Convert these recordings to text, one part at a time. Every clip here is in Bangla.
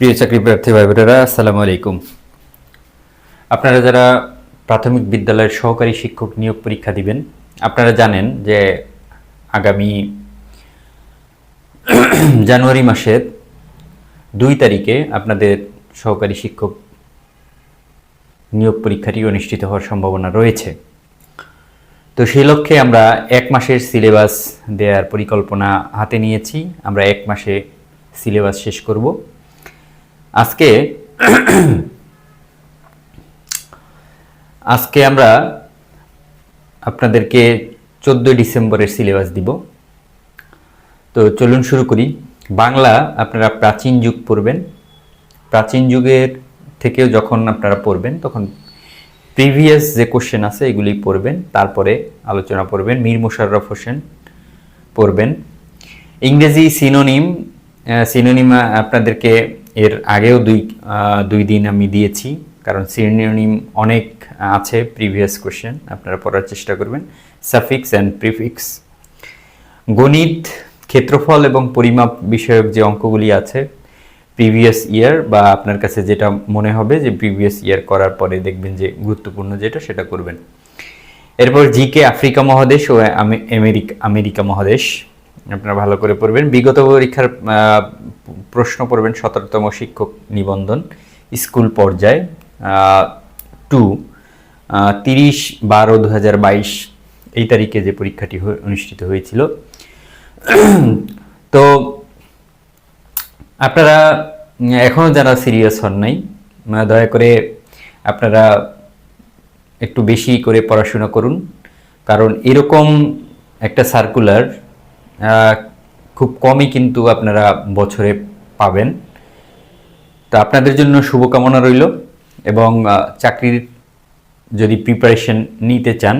প্রিয় চাকরি প্রার্থী ভাই বোনেরা আসসালামু আলাইকুম। আপনারা যারা প্রাথমিক বিদ্যালয়ের সহকারী শিক্ষক নিয়োগ পরীক্ষা দিবেন, আপনারা জানেন যে আগামী জানুয়ারি মাসের দুই তারিখে আপনাদের সহকারী শিক্ষক নিয়োগ পরীক্ষাটি অনুষ্ঠিত হওয়ার সম্ভাবনা রয়েছে। তো সেই লক্ষ্যে আমরা এক মাসের সিলেবাস দেওয়ার পরিকল্পনা হাতে নিয়েছি। আমরা এক মাসে সিলেবাস শেষ করব। আজকে আজকে আমরা আপনাদেরকে চোদ্দোই ডিসেম্বরের সিলেবাস দিব। তো চলুন শুরু করি। বাংলা আপনারা প্রাচীন যুগ পড়বেন। প্রাচীন যুগের থেকেও যখন আপনারা পড়বেন, তখন প্রিভিয়াস যে কোশ্চেন আছে, এগুলি পড়বেন। তারপরে আলোচনা পড়বেন। মীর মোশাররফ হোসেন পড়বেন। ইংরেজি সিনোনিম সিনোনিম আপনাদেরকে এর আগেও দুই দুই দিন আমি দিয়েছি, কারণ সিনোনিম অনেক আছে প্রিভিয়াস কোশ্চেন, আপনারা পড়ার চেষ্টা করবেন। Suffix and prefix. গণিত, ক্ষেত্রফল এবং পরিমাপ বিষয়ক যে অঙ্কগুলি আছে প্রিভিয়াস ইয়ার, বা আপনার কাছে যেটা মনে হবে যে প্রিভিয়াস ইয়ার করার পরে দেখবেন যে গুরুত্বপূর্ণ যেটা, সেটা করবেন। এরপর জিকে আফ্রিকা মহাদেশ ও আমে- আমেরিকা আমেরিকা মহাদেশ, আপনারা ভালো করে পড়বেন। বিগত পরীক্ষার প্রশ্ন পড়বেন সতেরোতম শিক্ষক নিবন্ধন, স্কুল পর্যায়ে টু তিরিশ বারো দু এই তারিখে যে পরীক্ষাটি অনুষ্ঠিত হয়েছিল। তো আপনারা এখনও যারা সিরিয়াস হন নাই দয়া করে আপনারা একটু বেশি করে পড়াশোনা করুন। কারণ এরকম একটা সার্কুলার খুব কমই কিন্তু আপনারা বছরে পাবেন। তো আপনাদের জন্য শুভকামনা রইল এবং চাকরির যদি প্রিপারেশন নিতে চান,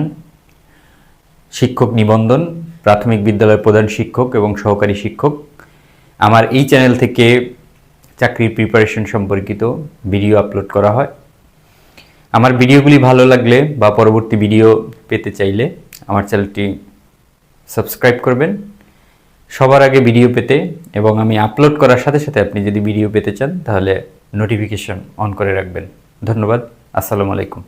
শিক্ষক নিবন্ধন, প্রাথমিক বিদ্যালয়ের প্রধান শিক্ষক এবং সহকারী শিক্ষক, আমার এই চ্যানেল থেকে চাকরির প্রিপারেশন সম্পর্কিত ভিডিও আপলোড করা হয়। আমার ভিডিওগুলি ভালো লাগলে বা পরবর্তী ভিডিও পেতে চাইলে আমার চ্যানেলটি সাবস্ক্রাইব করবেন। সবার আগে ভিডিও পেতে এবং আমি আপলোড করার সাথে সাথে আপনি যদি ভিডিও পেতে চান, তাহলে নোটিফিকেশন অন করে রাখবেন। ধন্যবাদ, আসসালামু আলাইকুম।